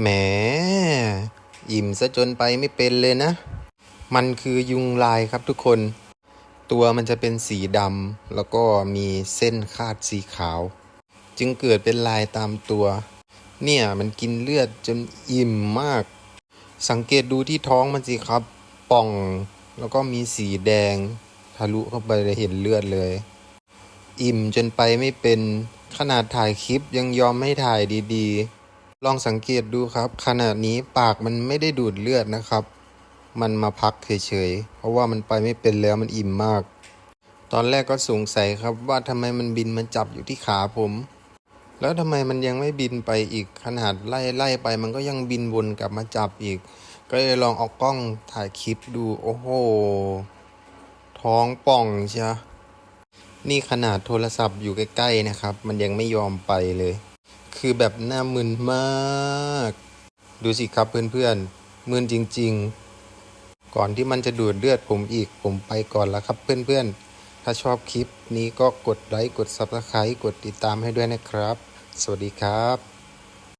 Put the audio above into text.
แหมอิ่มซะจนไปไม่เป็นเลยนะ มันคือยุงลายครับทุกคน ตัวมันจะเป็นสีดำแล้วก็มีเส้นคาดสีขาว จึงเกิดเป็นลายตามตัว เนี่ยมันกินเลือดจนอิ่มมาก สังเกตดูที่ท้องมันสิครับ ป่องแล้วก็มีสีแดง ทะลุเข้าไปเห็นเลือดเลย อิ่มจนไปไม่เป็นขนาดถ่ายคลิปยังยอมไม่ถ่ายดีๆ ลองสังเกตดูครับ ขนาดนี้ปากมันไม่ได้ดูดเลือดนะครับ มันมาพักเฉยๆ เพราะว่ามันไปไม่เป็นแล้วมันอิ่มมาก ตอนแรกก็สงสัยครับว่าทำไมมันบินมาจับอยู่ที่ขาผม แล้วทำไมมันยังไม่บินไปอีกขนาดไล่ไล่ไปมันก็ยังบินวนกลับมาจับอีก ก็เลยลองเอากล้องถ่ายคลิปดูโอ้โห ท้องป่องเชียนี่ขนาดโทรศัพท์อยู่ใกล้ๆนะครับ มันยังไม่ยอมไปเลย คือแบบหน้ามึนมาก ดูสิครับเพื่อนๆมึนจริง ๆ ก่อนที่มันจะดูดเลือดผมอีกผมไปก่อนแล้วครับเพื่อนๆ ถ้าชอบคลิปนี้ก็กดไลค์กด Subscribe กดติดตามให้ด้วยนะครับ สวัสดีครับ